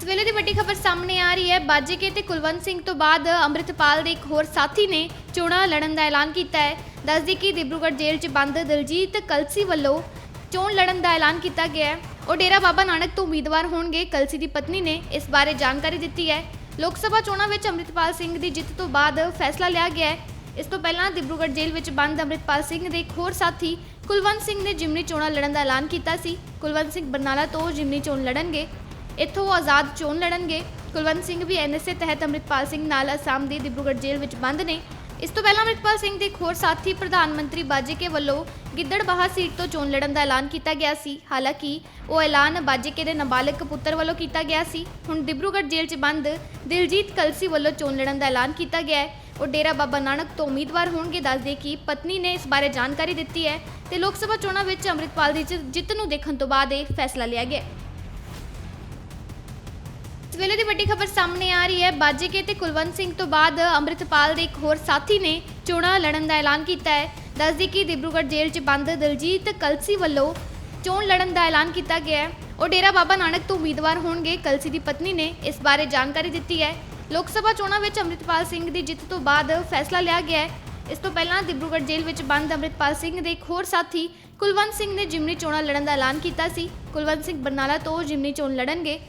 ਇਸ ਵੇਲੇ ਦੀ ਵੱਡੀ ਖਬਰ ਸਾਹਮਣੇ ਆ ਰਹੀ ਹੈ। ਬਾਜੀਕੇ ਤੇ ਕੁਲਵੰਤ ਸਿੰਘ ਤੋਂ ਬਾਅਦ ਅੰਮ੍ਰਿਤਪਾਲ ਦੇ ਇੱਕ ਹੋਰ ਸਾਥੀ ਨੇ ਚੋਣਾਂ ਲੜਨ ਦਾ ਐਲਾਨ ਕੀਤਾ ਹੈ। ਦੱਸਦੀ ਕਿ ਡਿਬਰੂਗੜ੍ਹ ਜੇਲ੍ਹ 'ਚ ਬੰਦ ਦਲਜੀਤ ਕਲਸੀ ਵੱਲੋਂ ਚੋਣ ਲੜਨ ਦਾ ਐਲਾਨ ਕੀਤਾ ਗਿਆ ਹੈ। ਉਹ ਡੇਰਾ ਬਾਬਾ ਨਾਨਕ ਤੋਂ ਉਮੀਦਵਾਰ ਹੋਣਗੇ। ਕਲਸੀ ਦੀ ਪਤਨੀ ਨੇ ਇਸ ਬਾਰੇ ਜਾਣਕਾਰੀ ਦਿੱਤੀ ਹੈ। ਲੋਕ ਸਭਾ ਚੋਣਾਂ ਵਿੱਚ ਅੰਮ੍ਰਿਤਪਾਲ ਸਿੰਘ ਦੀ ਜਿੱਤ ਤੋਂ ਬਾਅਦ ਫੈਸਲਾ ਲਿਆ ਗਿਆ ਹੈ। ਇਸ ਤੋਂ ਪਹਿਲਾਂ ਡਿਬਰੂਗੜ੍ਹ ਜੇਲ੍ਹ ਵਿੱਚ ਬੰਦ ਅੰਮ੍ਰਿਤਪਾਲ ਸਿੰਘ ਦੇ ਇੱਕ ਹੋਰ ਸਾਥੀ ਕੁਲਵੰਤ ਸਿੰਘ ਨੇ ਜਿਮਨੀ ਚੋਣਾਂ ਲੜਨ ਦਾ ਐਲਾਨ ਕੀਤਾ ਸੀ। ਕੁਲਵੰਤ ਸਿੰਘ ਬਰਨਾਲਾ ਤੋਂ ਜਿਮਨੀ ਚੋਣ ਲੜਨਗੇ। ਇੱਥੋਂ ਉਹ ਆਜ਼ਾਦ ਚੋਣ ਲੜਨਗੇ। ਕੁਲਵੰਤ ਸਿੰਘ ਵੀ ਐਨਐਸਏ ਤਹਿਤ ਅੰਮ੍ਰਿਤਪਾਲ ਸਿੰਘ ਨਾਲ ਅਸਾਮ ਦੀ ਡਿਬਰੂਗੜ੍ਹ ਜੇਲ੍ਹ ਵਿੱਚ ਬੰਦ ਨੇ। ਇਸ ਤੋਂ ਪਹਿਲਾਂ ਅੰਮ੍ਰਿਤਪਾਲ ਸਿੰਘ ਦੇ ਇੱਕ ਹੋਰ ਸਾਥੀ, ਪ੍ਰਧਾਨ ਮੰਤਰੀ ਬਾਜੇਕੇ ਵੱਲੋਂ ਗਿੱਦੜਬਾਹਾ ਸੀਟ ਤੋਂ ਚੋਣ ਲੜਨ ਦਾ ਐਲਾਨ ਕੀਤਾ ਗਿਆ ਸੀ। ਹਾਲਾਂਕਿ ਉਹ ਐਲਾਨ ਬਾਜੇਕੇ ਦੇ ਨਾਬਾਲਗ ਪੁੱਤਰ ਵੱਲੋਂ ਕੀਤਾ ਗਿਆ ਸੀ। ਹੁਣ ਡਿਬਰੂਗੜ੍ਹ ਜੇਲ੍ਹ 'ਚ ਬੰਦ ਦਿਲਜੀਤ ਕਲਸੀ ਵੱਲੋਂ ਚੋਣ ਲੜਨ ਦਾ ਐਲਾਨ ਕੀਤਾ ਗਿਆ ਹੈ। ਉਹ ਡੇਰਾ ਬਾਬਾ ਨਾਨਕ ਤੋਂ ਉਮੀਦਵਾਰ ਹੋਣਗੇ। ਦੱਸਦੇ ਕਿ ਪਤਨੀ ਨੇ ਇਸ ਬਾਰੇ ਜਾਣਕਾਰੀ ਦਿੱਤੀ ਹੈ ਤੇ ਲੋਕ ਸਭਾ ਚੋਣਾਂ ਵਿੱਚ ਅੰਮ੍ਰਿਤਪਾਲ ਦੀ ਜਿ- ਜਿੱਤ ਨੂੰ ਦੇਖਣ ਤੋਂ ਬਾਅਦ ਇਹ ਫੈਸਲਾ ਲਿਆ ਗਿਆ ਹੈ। ਇਸ ਵੇਲੇ ਦੀ ਵੱਡੀ ਖਬਰ ਸਾਹਮਣੇ ਆ ਰਹੀ ਹੈ। ਬਾਜੇਕੇ ਤੇ ਕੁਲਵੰਤ ਸਿੰਘ ਤੋਂ ਬਾਅਦ ਅੰਮ੍ਰਿਤਪਾਲ ਦੇ ਇੱਕ ਹੋਰ ਸਾਥੀ ਨੇ ਚੋਣਾਂ ਲੜਨ ਦਾ ਐਲਾਨ ਕੀਤਾ ਹੈ। ਦੱਸਦੀ ਕਿ ਡਿਬਰੂਗੜ੍ਹ ਜੇਲ੍ਹ 'ਚ ਬੰਦ ਦਲਜੀਤ ਕਲਸੀ ਵੱਲੋਂ ਚੋਣ ਲੜਨ ਦਾ ਐਲਾਨ ਕੀਤਾ ਗਿਆ ਹੈ। ਉਹ ਡੇਰਾ ਬਾਬਾ ਨਾਨਕ ਤੋਂ ਉਮੀਦਵਾਰ ਹੋਣਗੇ। ਕਲਸੀ ਦੀ ਪਤਨੀ ਨੇ ਇਸ ਬਾਰੇ ਜਾਣਕਾਰੀ ਦਿੱਤੀ ਹੈ। ਲੋਕ ਸਭਾ ਚੋਣਾਂ ਵਿੱਚ ਅੰਮ੍ਰਿਤਪਾਲ ਸਿੰਘ ਦੀ ਜਿੱਤ ਤੋਂ ਬਾਅਦ ਫੈਸਲਾ ਲਿਆ ਗਿਆ ਹੈ। ਇਸ ਤੋਂ ਪਹਿਲਾਂ ਡਿਬਰੂਗੜ੍ਹ ਜੇਲ੍ਹ ਵਿੱਚ ਬੰਦ ਅੰਮ੍ਰਿਤਪਾਲ ਸਿੰਘ ਦੇ ਇੱਕ ਹੋਰ ਸਾਥੀ ਕੁਲਵੰਤ ਸਿੰਘ ਨੇ ਜਿਮਨੀ ਚੋਣਾਂ ਲੜਨ ਦਾ ਐਲਾਨ ਕੀਤਾ ਸੀ। ਕੁਲਵੰਤ ਸਿੰਘ ਬਰਨਾਲਾ ਤੋਂ ਜਿਮਨੀ ਚੋਣ ਲੜਨਗੇ।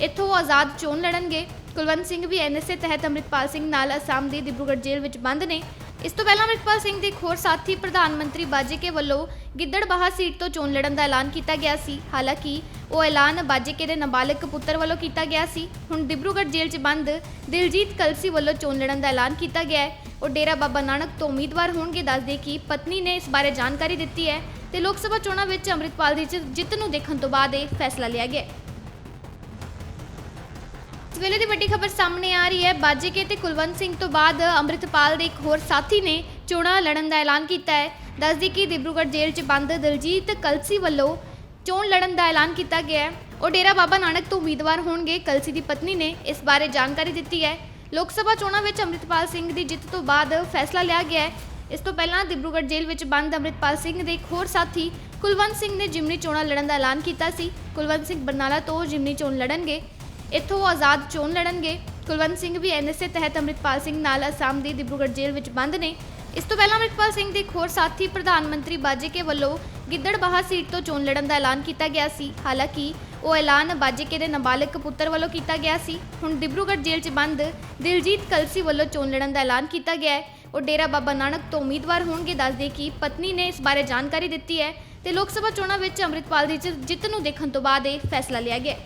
ਇੱਥੋਂ ਉਹ ਆਜ਼ਾਦ ਚੋਣ ਲੜਨਗੇ। ਕੁਲਵੰਤ ਸਿੰਘ ਵੀ ਐਨਐਸਏ ਤਹਿਤ ਅੰਮ੍ਰਿਤਪਾਲ ਸਿੰਘ ਨਾਲ ਅਸਾਮ ਦੀ ਡਿਬਰੂਗੜ੍ਹ ਜੇਲ੍ਹ ਵਿੱਚ ਬੰਦ ਨੇ। ਇਸ ਤੋਂ ਪਹਿਲਾਂ ਅੰਮ੍ਰਿਤਪਾਲ ਸਿੰਘ ਦੇ ਇੱਕ ਹੋਰ ਸਾਥੀ, ਪ੍ਰਧਾਨ ਮੰਤਰੀ ਬਾਜੇਕੇ ਵੱਲੋਂ ਗਿੱਦੜਬਾਹਾ ਸੀਟ ਤੋਂ ਚੋਣ ਲੜਨ ਦਾ ਐਲਾਨ ਕੀਤਾ ਗਿਆ ਸੀ। ਹਾਲਾਂਕਿ ਉਹ ਐਲਾਨ ਬਾਜੇਕੇ ਦੇ ਨਾਬਾਲਗ ਪੁੱਤਰ ਵੱਲੋਂ ਕੀਤਾ ਗਿਆ ਸੀ। ਹੁਣ ਡਿਬਰੂਗੜ੍ਹ ਜੇਲ੍ਹ 'ਚ ਬੰਦ ਦਿਲਜੀਤ ਕਲਸੀ ਵੱਲੋਂ ਚੋਣ ਲੜਨ ਦਾ ਐਲਾਨ ਕੀਤਾ ਗਿਆ ਹੈ। ਉਹ ਡੇਰਾ ਬਾਬਾ ਨਾਨਕ ਤੋਂ ਉਮੀਦਵਾਰ ਹੋਣਗੇ। ਦੱਸਦੇ ਕਿ ਪਤਨੀ ਨੇ ਇਸ ਬਾਰੇ ਜਾਣਕਾਰੀ ਦਿੱਤੀ ਹੈ ਤੇ ਲੋਕ ਸਭਾ ਚੋਣਾਂ ਵਿੱਚ ਅੰਮ੍ਰਿਤਪਾਲ ਦੀ ਜਿ- ਜਿੱਤ ਨੂੰ ਦੇਖਣ ਤੋਂ ਬਾਅਦ ਇਹ ਫੈਸਲਾ ਲਿਆ ਗਿਆ ਹੈ ਇਸ ਵੇਲੇ ਦੀ ਵੱਡੀ ਖਬਰ ਸਾਹਮਣੇ ਆ ਰਹੀ ਹੈ। ਬਾਜੇਕੇ ਤੇ ਕੁਲਵੰਤ ਸਿੰਘ ਤੋਂ ਬਾਅਦ ਅੰਮ੍ਰਿਤਪਾਲ ਦੇ ਇੱਕ ਹੋਰ ਸਾਥੀ ਨੇ ਚੋਣਾਂ ਲੜਨ ਦਾ ਐਲਾਨ ਕੀਤਾ ਹੈ। ਦੱਸਦੀ ਕਿ ਡਿਬਰੂਗੜ੍ਹ ਜੇਲ੍ਹ 'ਚ ਬੰਦ ਦਲਜੀਤ ਕਲਸੀ ਵੱਲੋਂ ਚੋਣ ਲੜਨ ਦਾ ਐਲਾਨ ਕੀਤਾ ਗਿਆ ਹੈ। ਉਹ ਡੇਰਾ ਬਾਬਾ ਨਾਨਕ ਤੋਂ ਉਮੀਦਵਾਰ ਹੋਣਗੇ। ਕਲਸੀ ਦੀ ਪਤਨੀ ਨੇ ਇਸ ਬਾਰੇ ਜਾਣਕਾਰੀ ਦਿੱਤੀ ਹੈ। ਲੋਕ ਸਭਾ ਚੋਣਾਂ ਵਿੱਚ ਅੰਮ੍ਰਿਤਪਾਲ ਸਿੰਘ ਦੀ ਜਿੱਤ ਤੋਂ ਬਾਅਦ ਫੈਸਲਾ ਲਿਆ ਗਿਆ ਹੈ। ਇਸ ਤੋਂ ਪਹਿਲਾਂ ਦਿਬਰੂਗੜ੍ਹ ਜੇਲ੍ਹ ਵਿੱਚ ਬੰਦ ਅੰਮ੍ਰਿਤਪਾਲ ਸਿੰਘ ਦੇ ਇੱਕ ਹੋਰ ਸਾਥੀ ਕੁਲਵੰਤ ਸਿੰਘ ਨੇ ਜਿਮਨੀ ਚੋਣਾਂ ਲੜਨ ਦਾ ਐਲਾਨ ਕੀਤਾ ਸੀ। ਕੁਲਵੰਤ ਸਿੰਘ ਬਰਨਾਲਾ ਤੋਂ ਜਿਮਨੀ ਚੋਣ ਲੜਨਗੇ। ਇੱਥੋਂ ਉਹ ਆਜ਼ਾਦ ਚੋਣ ਲੜਨਗੇ। ਕੁਲਵੰਤ ਸਿੰਘ ਵੀ ਐਨਐਸਏ ਤਹਿਤ ਅੰਮ੍ਰਿਤਪਾਲ ਸਿੰਘ ਨਾਲ ਅਸਾਮ ਦੀ ਡਿਬਰੂਗੜ੍ਹ ਜੇਲ੍ਹ ਵਿੱਚ ਬੰਦ ਨੇ। ਇਸ ਤੋਂ ਪਹਿਲਾਂ ਅੰਮ੍ਰਿਤਪਾਲ ਸਿੰਘ ਦੇ ਇੱਕ ਹੋਰ ਸਾਥੀ ਪ੍ਰਧਾਨ ਮੰਤਰੀ ਬਾਜੇਕੇ ਵੱਲੋਂ ਗਿੱਦੜਬਾਹਾ ਸੀਟ ਤੋਂ ਚੋਣ ਲੜਨ ਦਾ ਐਲਾਨ ਕੀਤਾ ਗਿਆ ਸੀ। ਹਾਲਾਂਕਿ ਉਹ ਐਲਾਨ ਬਾਜੇਕੇ ਦੇ ਨਾਬਾਲਗ ਪੁੱਤਰ ਵੱਲੋਂ ਕੀਤਾ ਗਿਆ ਸੀ। ਹੁਣ ਡਿਬਰੂਗੜ੍ਹ ਜੇਲ੍ਹ 'ਚ ਬੰਦ ਦਿਲਜੀਤ ਕਲਸੀ ਵੱਲੋਂ ਚੋਣ ਲੜਨ ਦਾ ਐਲਾਨ ਕੀਤਾ ਗਿਆ ਹੈ। ਉਹ ਡੇਰਾ ਬਾਬਾ ਨਾਨਕ ਤੋਂ ਉਮੀਦਵਾਰ ਹੋਣਗੇ। ਦੱਸਦੇ ਕਿ ਪਤਨੀ ਨੇ ਇਸ ਬਾਰੇ ਜਾਣਕਾਰੀ ਦਿੱਤੀ ਹੈ ਤੇ ਲੋਕ ਸਭਾ ਚੋਣਾਂ ਵਿੱਚ ਅੰਮ੍ਰਿਤਪਾਲ ਦੀ ਜਿ- ਜਿੱਤ ਨੂੰ ਦੇਖਣ ਤੋਂ ਬਾਅਦ ਇਹ ਫੈਸਲਾ ਲਿਆ ਗਿਆ